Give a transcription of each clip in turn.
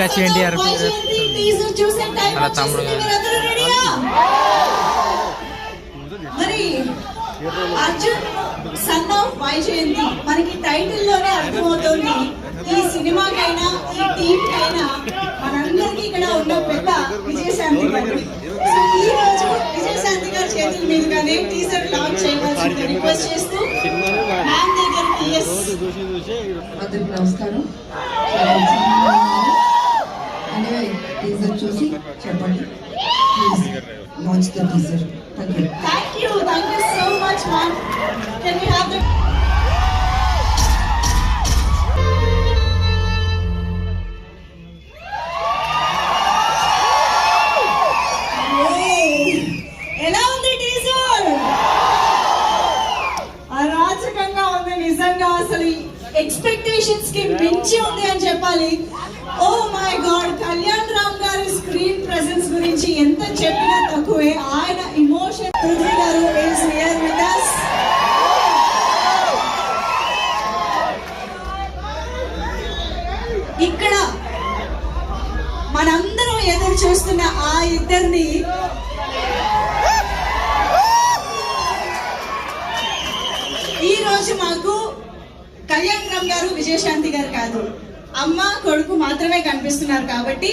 వీడికి వచ్చి ఎన్టీఆర్ అలా తమ్ముడు అర్జున్ సన్ ఆఫ్ వైజయంతి మనకి టైటిల్లోనే అర్థమవుతుంది. ఈ సినిమాకైనా ఈ టీమ్ కైనా మనందరికీ ఇక్కడ ఉన్న పెద్ద విజయశాంతి గారు. సో ఈ రోజు విజయశాంతి గారి చేతుల మీదుగానే టీజర్ లాంచ్ చేయవలసింది రిక్వెస్ట్ చేస్తూ మ్యామ్ దగ్గరికి నమస్కారం. అంటే టీజర్ చూసి చెప్పండి please launch the teaser thank you Thank you, thank you so much, ma'am. Can we have the Hey, ఎలా ఉంది టీజర్ అరాచకంగా ఉంది నిజంగా అసలు ఎక్స్పెక్టేషన్స్కి మించి ఉంది అని చెప్పాలి. Oh my God Kalyan Ram గారి స్క్రీన్ ప్రెసెన్స్ గురించి ఎంత చెప్పినా తక్కువే. ఆయన ఇమోషన్ పృథ్వీ గారు ఈస్ here with ఇక్కడ మనందరం ఎదురు చూస్తున్న ఆ ఇద్దరిని ఈ రోజు మాకు కళ్యాణ్ రామ్ గారు విజయశాంతి గారు కాదు. అమ్మ కొడుకు మాత్రమే కనిపిస్తున్నారు కాబట్టి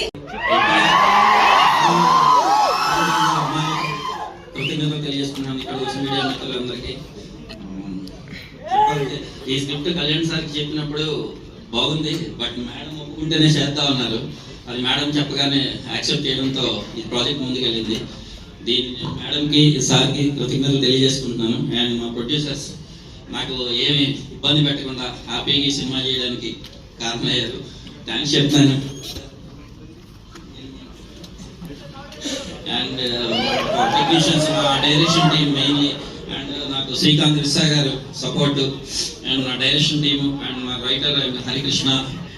కృతజ్ఞతలు తెలియజేస్తున్నాను ఇక్కడ వచ్చిన మీడియా మిత్రులందరికీ. ఈ స్క్రిప్ట్ కళ్యాణ్ సార్కి చెప్పినప్పుడు బాగుంది బట్ మేడం ఒప్పుకుంటేనే చేద్దా ఉన్నారు. అది మేడం చెప్పగానే యాక్సెప్ట్ చేయడంతో ఈ ప్రాజెక్ట్ ముందుకెళ్ళింది. దీన్ని మేడంకి సార్కి కృతజ్ఞతలు తెలియజేసుకుంటున్నాను. అండ్ మా ప్రొడ్యూసర్స్ నాకు ఏమి ఇబ్బంది పెట్టకుండా హ్యాపీగా సినిమా చేయడానికి కారణమయ్యారు. థ్యాంక్స్ చెప్తాను. అండ్ టెక్నీషియన్స్ మా డైరెక్షన్ టీం మెయిన్లీ అండ్ నాకు శ్రీకాంత్ రిసా గారు సపోర్ట్ అండ్ నా డైరెక్షన్ టీం అండ్ నా రైటర్ అండ్ హరికృష్ణ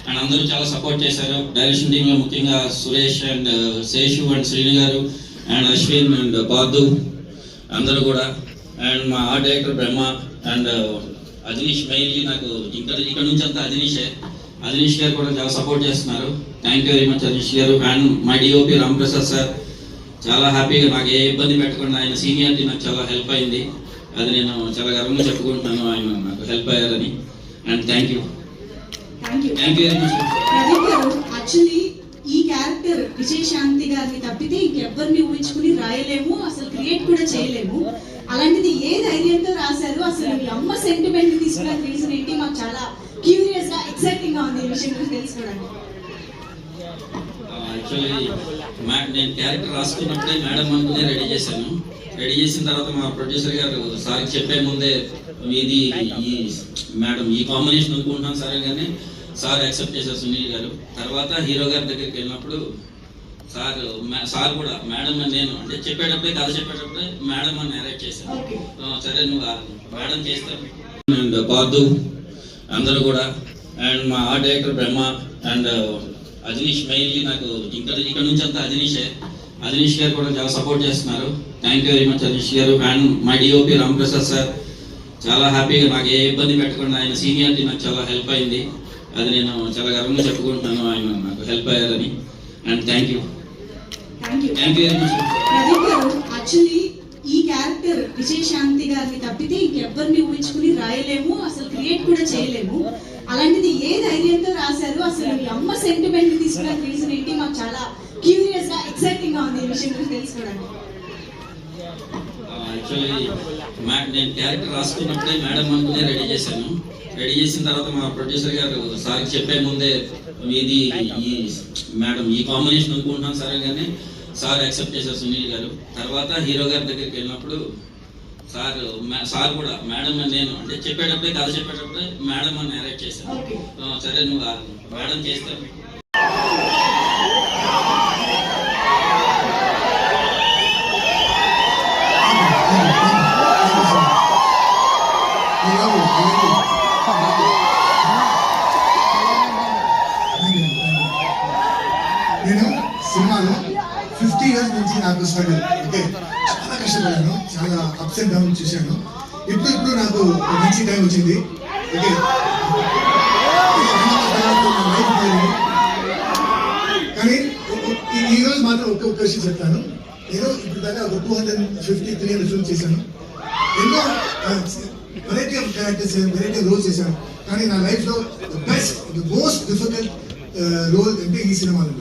అండ్ అందరూ చాలా సపోర్ట్ చేశారు. డైరెక్షన్ టీంలో ముఖ్యంగా సురేష్ అండ్ శేషు అండ్ శ్రీను గారు అండ్ అశ్విన్ అండ్ బాదు అందరూ కూడా. అండ్ మా art director Brahma and Ajaneesh mainly నాకు ఇక్కడ ఇక్కడ నుంచి అంతా అజనీషే అజనీష్ గారు కూడా చాలా సపోర్ట్ చేస్తున్నారు. Thank you very much Ajaneesh గారు. అండ్ మా డిఓపి రామప్రసాద్ సార్ చాలా హ్యాపీగా నాకు ఏ ఇబ్బంది పెట్టకుండా ఆయన సీనియారిటీ నాకు చాలా హెల్ప్ అయింది. అది నేను చాలా గర్వంగా చెప్పుకుంటున్నాను. ఆయన నాకు హెల్ప్ అయ్యారని. And thank you thank you very much actually ఈ క్యారెక్టర్ విజయశాంతి గారిని తప్పితే ఇంకెవ్వరిని ఊహించుకుని రాయలేము అసలు క్రియేట్ కూడా చేయలేము. అలాంటిది ఏ ధైర్యంతో రాశారు? అసలు మీ అమ్మ సెంటిమెంట్ తీసుకున్న రీజన్ ఏంటి? మాకు చాలా క్యూరియస్గా ఎక్సైటింగ్గా ఉంది ఈ విషయం గురించి తెలుసుకోవడానికి. యాక్చువల్లీ నేను క్యారెక్టర్ రాసుకున్నప్పుడే మేడం అనుకునే రెడీ చేశాను. రెడీ చేసిన తర్వాత మా ప్రొడ్యూసర్ గారు సార్ చెప్పే ముందే ఇది ఈ మేడం ఈ కాంబినేషన్ అనుకుంటున్నాను సరే కానీ సార్ యాక్సెప్ట్ చేశారు సునీల్ గారు. తర్వాత హీరో గారి దగ్గరికి వెళ్ళినప్పుడు సార్ సార్ కూడా మేడం అని నేను అంటే చెప్పేటప్పుడే కథ చెప్పేటప్పుడే మేడం అని నేరేట్ చేశాను సరే నువ్వు మేడం చేస్తాను అండ్ బాదు అందరూ కూడా. అండ్ మా art director Brahma and Ajaneesh mainly నాకు ఇక్కడ ఇక్కడ నుంచి అంతా అజనీషే అజనీష్ గారు కూడా చాలా సపోర్ట్ చేస్తున్నారు. Thank you very much Ajaneesh గారు. అండ్ మా డిఓపి రామప్రసాద్ సార్ చాలా హ్యాపీగా నాకు ఏ ఇబ్బంది పెట్టకుండా ఆయన సీనియారిటీ నాకు చాలా హెల్ప్ అయింది. అది నేను చాలా గర్వంగా చెప్పుకుంటున్నాను. ఆయన నాకు హెల్ప్ అయ్యారని. అండ్ థ్యాంక్ యూ యాక్చువల్లీ ఈ క్యారెక్టర్ విజయశాంతి గారిని తప్పితే ఇంకెవ్వరిని ఊహించుకుని రాయలేము అసలు క్రియేట్ కూడా చేయలేము. అలాంటిది ఏ ధైర్యంతో రాశారు అసలు మీ అమ్మ సెంటిమెంట్ తీసుకోవడానికి రీజన్ ఏంటి? మాకు చాలా క్యూరియస్గా ఎక్సైటింగ్గా ఉంది ఈ విషయం గురించి తెలుసుకోవడానికి. యాక్చువల్లీ నేను క్యారెక్టర్ రాసుకున్నప్పుడే మేడం అనుకునే రెడీ చేశాను. రెడీ చేసిన తర్వాత మా ప్రొడ్యూసర్ గారు సార్కి చెప్పే ముందే ఇది ఈ మేడం ఈ కాంబినేషన్ అనుకుంటున్నాం సరే కానీ సార్ యాక్సెప్ట్ చేశారు సునీల్ గారు. తర్వాత హీరో గారి దగ్గరికి వెళ్ళినప్పుడు సార్ సార్ కూడా మేడం అని నేను అంటే చెప్పేటప్పుడే కథ చెప్పేటప్పుడే మేడం అని నేరేట్ చేశాను సరే నువ్వు మేడం చేస్తే అప్స్ అండ్ డౌన్ చూశాను. ఇప్పుడు ఇప్పుడు నాకు మంచి టైం వచ్చింది. ఓకే. కానీ ఈ- రోజు మాత్రం ఒక్క ఒక్క విషయం చెప్తాను. నేను ఇప్పుడు దాకా ఒక two hundred fifty three hundred film చేశాను. ఎన్నో variety of characters variety roles చేశాను. కానీ నా లైఫ్లో best the most difficult role అంటే ఈ సినిమాలో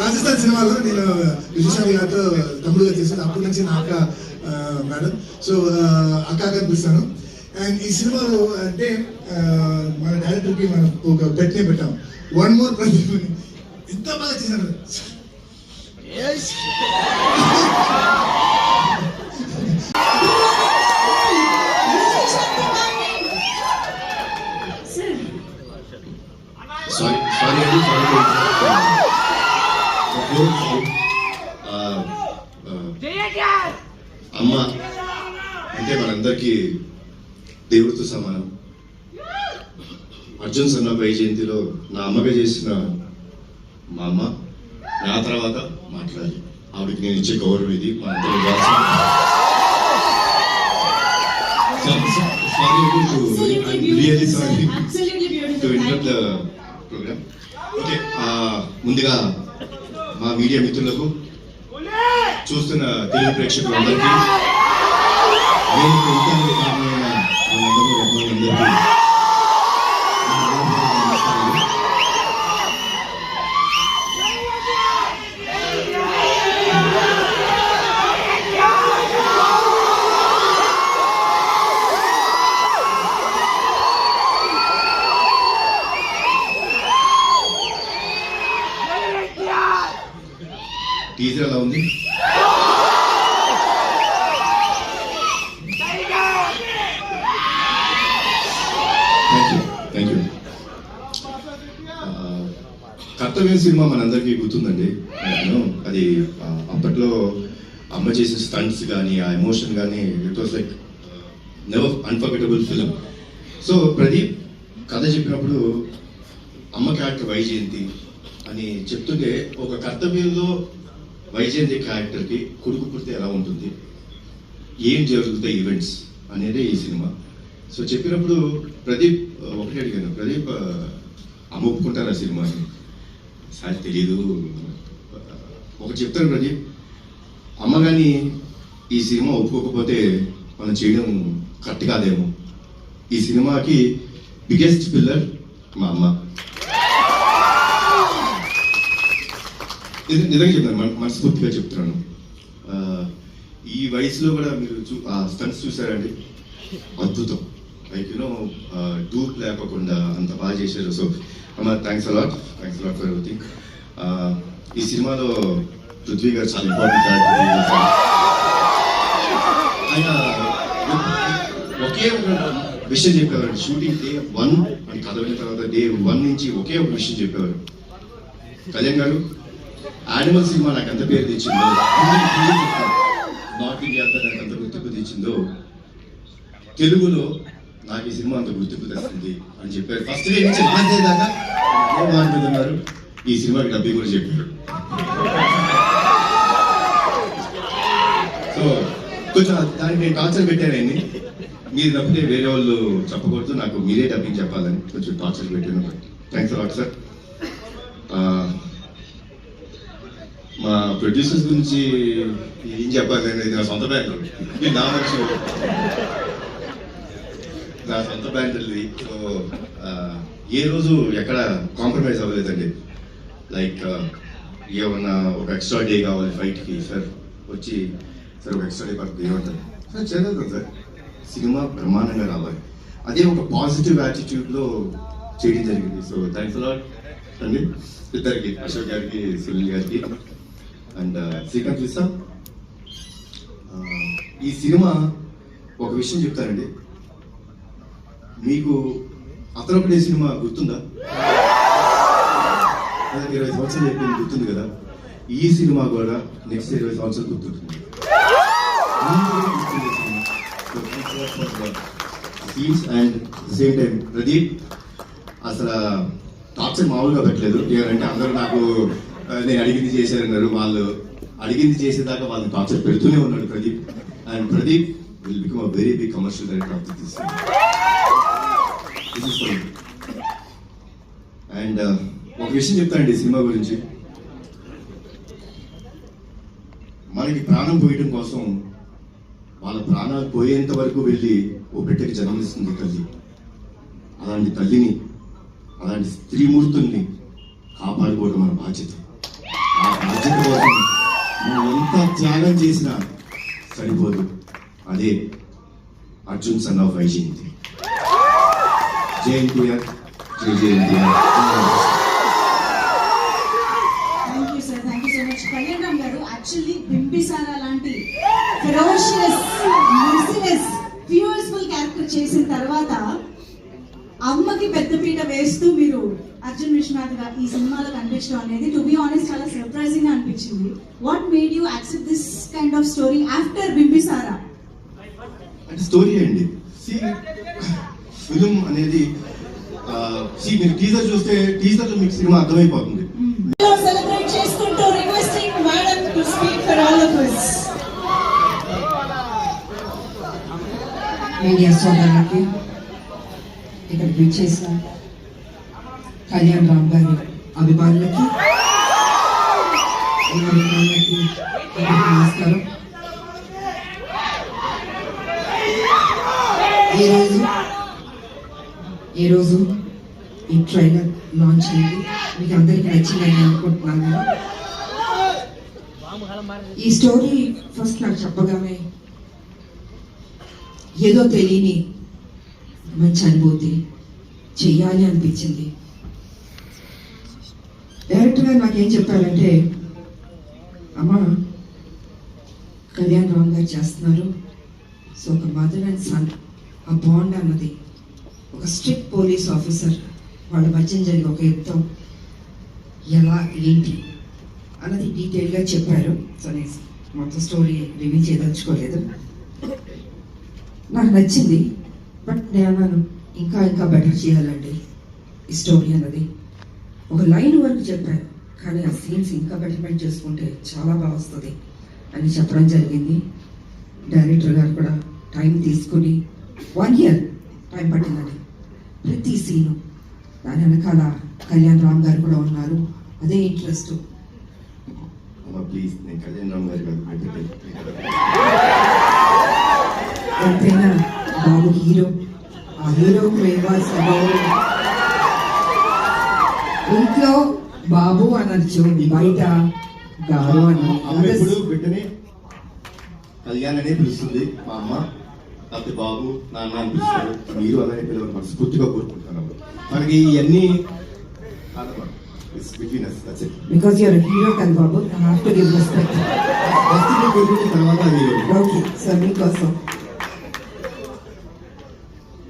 రాజస్థాన్ సినిమాలో నేను విజయశాలి గారితో తమ్ముడుగా చేశాను. అప్పటి నుంచి నా అక్క మేడం. సో అక్క కనిపిస్తాను అండ్ ఈ సినిమాలో అంటే మన డైరెక్టర్కి మనం ఒక బెట్నే పెట్టాం. One more Pradeep. ఎంత బాగా చేశాను విజయశాంతి గారిని సార్ అమ్మ అంటే మనందరికీ దేవుడితో సమానం. అర్జున్ సన్న పై జయంతిలో నా అమ్మగా చేసిన మా అమ్మ నా తర్వాత మాట్లాడాలి. ఆవిడకి నేను ఇచ్చే గౌరవం ఇది. మా అందరూ sorry to the programme. Okay ముందుగా మా మీడియా మిత్రులకు చూస్తున్న తెలుగు ప్రేక్షకులందరికీ నేను కారణమైన మనందరూ సినిమా మనందరికీ గుర్తుందండి. నేను అది అప్పట్లో అమ్మ చేసిన స్టంట్స్ కానీ ఆ ఎమోషన్ కానీ it was like never unforgettable film so Pradeep కథ చెప్పినప్పుడు అమ్మ క్యారెక్టర్ వైజయంతి అని చెప్తుంటే ఒక కర్తవ్యంలో వైజయంతి క్యారెక్టర్కి కొడుకు పుడితే ఎలా ఉంటుంది? ఏం జరుగుతాయి ఈవెంట్స్ అనేది ఈ సినిమా. సో చెప్పినప్పుడు ప్రదీప్ ఒకటి అడిగాను. ప్రదీప్ ఆ, అమ్మ ఒప్పుకుంటారా సినిమాని? సార్ తెలీదు. ఒకటి చెప్తాను ప్రదీప్ అమ్మ కానీ ఈ సినిమా ఒప్పుకోకపోతే మనం చేయడం కరెక్ట్ కాదేమో. ఈ సినిమాకి బిగ్గెస్ట్ పిల్లర్ మా అమ్మ. నిజంగా చెప్తాను మన- మనస్ఫూర్తిగా చెప్తున్నాను. ఈ వయసులో కూడా మీరు చూ ఆ చూసారండి? అద్భుతం. లైక్ యునో డూప్ లేకోకుండా అంత బాగా చేశారు. సో అమ్మ thanks a lot thanks a lot for everything ఈ సినిమాలో పృథ్వీ గారు చాలా ఇంపార్టెంట్ క్యారెక్టర్ ఆయన ఒకే ఒక విషయం చెప్పేవారు. షూటింగ్ డే వన్ అని కథ విన్న తర్వాత డే వన్ నుంచి ఒకే ఒక విషయం చెప్పేవారు. కళ్యాణ్ గారు యానిమల్ సినిమా నాకు ఎంత పేరు తెచ్చిందో నార్త్ ఇండియా అంతా నాకు ఎంత గుర్తింపు తెచ్చిందో తెలుగులో నాకు ఈ సినిమా అంత గుర్తింపు తెస్తుంది అని చెప్పారు. ఫస్ట్ డే నుంచి లాస్ట్ డే దాకా ఏం మాట్లాడుతున్నారు ఈ సినిమాకి డబ్బి కూడా చెప్పారు. సో కొంచెం దానికి నేను టార్చర్ పెట్టానండి మీరు తప్పితే వేరే వాళ్ళు చెప్పకూడదు. నాకు మీరే డబ్బింగ్ చెప్పాలని కొంచెం టార్చర్ పెట్టాను. థ్యాంక్స్ అలాట్ సార్ మా ప్రొడ్యూసర్స్ గురించి ఏం చెప్పాలి నా సొంత బ్యాంక్ నా మనిషి. నా సొంత బ్యాండ్ ఇది సో ఏ రోజు ఎక్కడ కాంప్రమైజ్ అవ్వలేదండి. లైక్ ఏమన్నా ఒక ఎక్స్ట్రా డే కావాలి ఫైట్కి సార్ వచ్చి సార్ ఒక ఎక్స్ట్రా డే పడుతుంది ఏమంటారు? సార్ చదువుతాం సార్. సినిమా బ్రహ్మాండంగా రావాలి. అదే ఒక పాజిటివ్ యాటిట్యూడ్లో చేయడం జరిగింది. సో థ్యాంక్స్ అలాట్ అండి ఇద్దరికి అశోక్ గారికి సునీల్ గారికి అండ్ శ్రీకాంత్ విసా ఈ సినిమా ఒక విషయం చెప్తానండి. మీకు అతనొకటే సినిమా గుర్తుందా? అదే ఇరవై సంవత్సరాలు చెప్పింది గుర్తుంది కదా. ఈ సినిమా కూడా నెక్స్ట్ ఇరవై సంవత్సరాలు గుర్తుంటుంది. అందరికీ అండ్ సేమ్ టైం ప్రదీప్ అసలు టార్చర్ మామూలుగా పెట్టలేదు. అంటే అందరూ నాకు నేను అడిగింది చేశారన్నారు వాళ్ళు అడిగింది చేసేదాకా వాళ్ళని టార్చర్ పెడుతూనే ఉన్నాడు Pradeep and Pradeep will become a very big commercial director of this and uh, ఒక విషయం చెప్తానండి ఈ సినిమా గురించి. మనకి ప్రాణం పోయటం కోసం వాళ్ళ ప్రాణాలు పోయేంత వరకు వెళ్ళి ఓ బిడ్డకి జన్మనిస్తుంది తల్లి. అలాంటి తల్లిని అలాంటి స్త్రీమూర్తుల్ని కాపాడుకోవడం మన బాధ్యత. ఆ బాధ్యత కోసం మనం ఎంత త్యాగం చేసినా సరిపోదు. అదే అర్జున్ సన్ ఆఫ్ వైజయంతి జై NTR thank you sir thank you so much Kalyan Ram గారు యాక్చువల్లీ బింబిసారా లాంటి ఫెరోషియస్ క్యారెక్టర్ చేసిన తర్వాత అమ్మకి పెద్దపీట వేస్తూ మీరు అర్జున్ విశ్వనాథ్గా ఈ సినిమాలో కనిపించడం అనేది టు బి ఆనెస్ట్ చాలా సర్ప్రైజింగ్గా అనిపించింది. What made you accept this kind of story after Bimbisara అంటే స్టోరీ అండి ఫిలిం అనేది సి మీరు టీజర్ చూస్తే టీజర్లో మీకు సినిమా అర్థమైపోతుంది. సెలబ్రేట్ చేసుకుంటూ requesting madam to speak for all of us. Media సోదరులకి ఇక్కడ విచ్చేసిన కళ్యాణ్ రామ్ గారి అభిమానులకి ఈ స్టోరీ ఫస్ట్ నాకు చెప్పగానే ఏదో తెలియని మంచి అనుభూతి చెయ్యాలి అనిపించింది. డైరెక్టర్ గారు నాకేం చెప్పారంటే అమ్మా కళ్యాణ్ రామ్ గారు చేస్తున్నారు. సో ఒక మదర్ అండ్ సన్ ఆ బాండ్ అన్నది ఒక స్ట్రిక్ట్ పోలీస్ ఆఫీసర్ వాళ్ళ మధ్య జరిగే ఒక యుద్ధం. ఎలా ఏంటి? అన్నది డీటెయిల్గా చెప్పారు. సో నేను మొత్తం స్టోరీ రివీల్ చేయదలుచుకోలేదు. నాకు నచ్చింది బట్ నేను అన్నాను ఇంకా ఇంకా బెటర్ చేయాలండి ఈ స్టోరీ అన్నది. ఒక లైన్ వరకు చెప్పాను కానీ ఆ సీన్స్ ఇంకా బెటర్మెంట్ చేసుకుంటే చాలా బాగా వస్తుంది అని చెప్పడం జరిగింది. డైరెక్టర్ గారు కూడా టైం తీసుకుని వన్ ఇయర్ టైం పట్టిందండి. ప్రతి సీను దాని వెనకాల కళ్యాణ్ రామ్ గారు కూడా ఉన్నారు. అదే ఇంట్రెస్ట్ ప్లీజ్ నేను కళ్యాణ్ రామ్ గారి బాబు హీరో ఆ హీరోకు ఇవ్వాల్సిన గౌరవం ఇంట్లో బాబు అనొచ్చు బయట గారు అని. బిడ్డని కళ్యాణ్ అనే పిలుస్తుంది మా అమ్మ లేకపోతే బాబు నాన్న అని పిలుస్తారు. మీరు అలానే పిల్లలు మనస్ఫూర్తిగా కోరుకుంటున్నాను. మనకి ఇవన్నీ ఇట్ బికాస్ యూర్ హీరో కదా బాబు I have to give respect వస్తుంది కోరుకుంటే తర్వాత మీరు ఓకే సార్ మీకోసం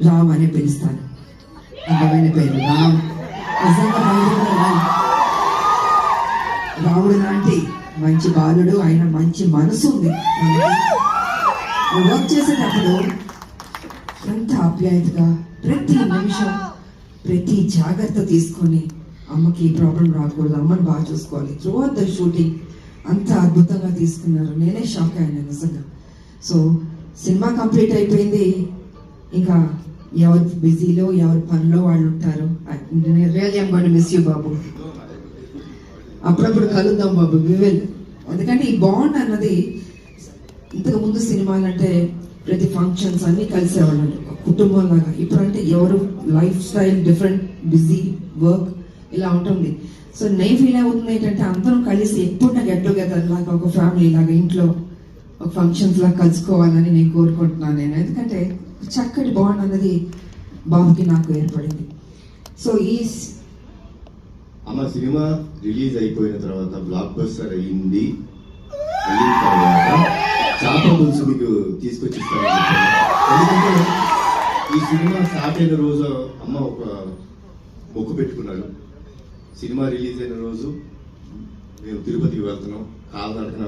రామ్ అని పిలుస్తాను అందమైన పేరు రామ్ నిజంగా రామ్ రాముడు లాంటి మంచి బాలుడు ఆయన మంచి మనసు ఉంది వర్క్ చేసేటప్పుడు ఎంత ఆప్యాయతగా ప్రతి నిమిషం ప్రతి జాగ్రత్త తీసుకొని అమ్మకి ప్రాబ్లం రాకూడదు. అమ్మని బాగా చూసుకోవాలి. త్రూ ద షూటింగ్ అంత అద్భుతంగా తీసుకున్నారు. నేనే షాక్ అయ్యాను నిజంగా. సో సినిమా కంప్లీట్ అయిపోయింది. ఇంకా ఎవరు బిజీలో ఎవరి పనిలో వాళ్ళు ఉంటారు. Real I'm gonna miss you బాబు. అప్పుడప్పుడు కలుద్దాం బాబు. వివెల్ ఎందుకంటే ఈ బాండ్ అన్నది ఇంతకు ముందు సినిమాలు అంటే ప్రతి ఫంక్షన్స్ అన్ని కలిసేవాళ్ళు. కుటుంబం లాగా. ఇప్పుడంటే ఎవరు lifestyle different busy work ఇలా ఉంటుంది. సో నేను ఫీల్ అవుతుంది ఏంటంటే అందరం కలిసి ఎప్పుడు నాకు గెట్ టుగెదర్ లాగా ఒక ఫ్యామిలీ లాగా ఇంట్లో ఒక ఫంక్షన్స్ లాగా కలుసుకోవాలని నేను కోరుకుంటున్నాను నేను. ఎందుకంటే చక్కటి బాండ్ అన్నది బాబుకి నాకు ఏర్పడింది. సో ఈ స్- అమ్మ సినిమా రిలీజ్ అయిపోయిన తర్వాత బ్లాక్ బస్టర్ అయ్యింది అయిన తర్వాత పులుసు మీకు తీసుకొచ్చిస్తాను. ఎందుకంటే ఈ సినిమా స్టార్ట్ అయిన రోజు అమ్మ ఒక మొక్కు పెట్టుకున్నాడు. సినిమా రిలీజ్ అయిన రోజు మేము తిరుపతికి వెళ్తున్నాం. కాలినడకన.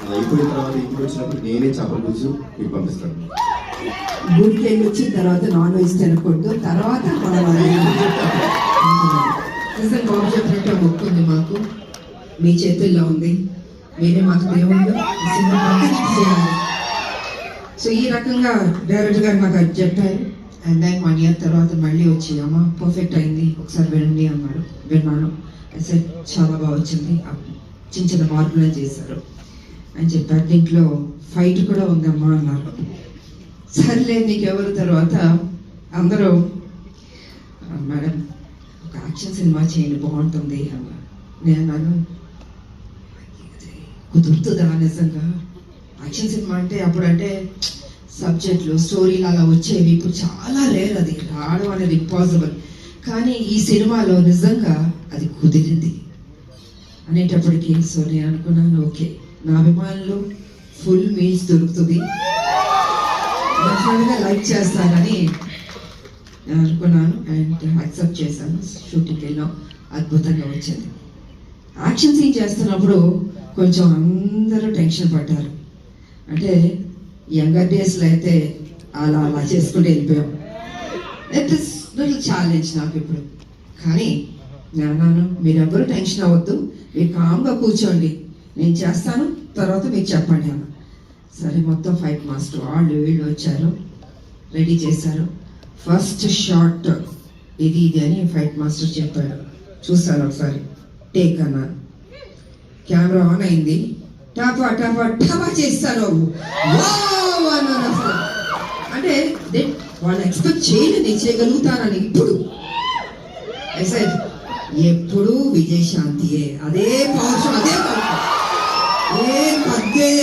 అది అయిపోయిన తర్వాత ఇంటికి వచ్చినప్పుడు నేనే చేపల పులుసు మీకు పంపిస్తాను. గుడికి వెళ్ళి వచ్చిన తర్వాత నాన్ వెజ్ తినకూడదు. తర్వాత మన నిజం బాబు చెప్పినట్టు మొక్కు ఉంది మాకు. మీ చేతుల్లో ఉంది. మీరే మాకు దేవుళ్ళు. సో ఈ రకంగా డైరెక్టర్ గారు నాకు అది చెప్పారు. అండ్ దెన్ వన్ ఇయర్ తర్వాత మళ్ళీ వచ్చి అమ్మ పర్ఫెక్ట్ అయింది. ఒకసారి వినండి అన్నాడు విన్నాను సార్ చాలా బాగా వచ్చింది. చిన్న చిన్న మార్పులు చేశారు. అని చెప్పారు. దీంట్లో ఫైట్ కూడా ఉందమ్మా అన్నారు. సర్లే నీకెవరు తర్వాత? అందరూ మేడం ఒక యాక్షన్ సినిమా చేయండి బాగుంటుంది అన్నారు. నేను అన్నాను కుదురుతుందా నిజంగా? యాక్షన్ సినిమా అంటే అప్పుడంటే సబ్జెక్టులు స్టోరీలు అలా వచ్చేవి ఇప్పుడు చాలా లేరు అది. రావడం అనేది ఇంపాసిబుల్ కానీ ఈ సినిమాలో నిజంగా అది కుదిరింది. అనేటప్పటికీ సో నేను అనుకున్నాను ఓకే. నా అభిమానులు ఫుల్ మీల్స్ దొరుకుతుంది. డెఫినెట్గా లైక్ చేస్తానని నేను అనుకున్నాను అండ్ యాక్సెప్ట్ చేశాను. షూటింగ్కి వెళ్ళాం. అద్భుతంగా వచ్చింది. యాక్షన్ సీన్ చేస్తున్నప్పుడు కొంచెం అందరూ టెన్షన్ పడ్డారు. అంటే యంగర్ డేస్లో అయితే అలా అలా చేసుకుంటూ వెళ్ళిపోయాం. ఇట్ ఇస్ లిటిల్ ఛాలెంజ్ నాకు ఇప్పుడు. కానీ నేను అన్నాను మీరెవ్వరూ టెన్షన్ అవ్వద్దు. మీరు కామ్గా కూర్చోండి. నేను చేస్తాను తర్వాత మీకు చెప్పండి అన్న. సరే మొత్తం ఫైట్ మాస్టర్ వాళ్ళు వీళ్ళు వచ్చారు. రెడీ చేశారు. ఫస్ట్ షార్ట్ ఇది ఇది అని ఫైట్ మాస్టర్ చెప్పాడు. చూస్తాను ఒకసారి. టేక్ అన్నారు కెమెరా ఆన్ అయింది. టాపా టాపా టాపా చేస్తారు వావ్ అసలు. అంటే they- వాళ్ళు ఎక్స్పెక్ట్ చేయలేదు చేయగలుగుతారని ఇప్పుడు. I ఎప్పుడు విజయశాంతియే. అదే పౌరుషం అదే పౌరుషం. ఏ పద్దే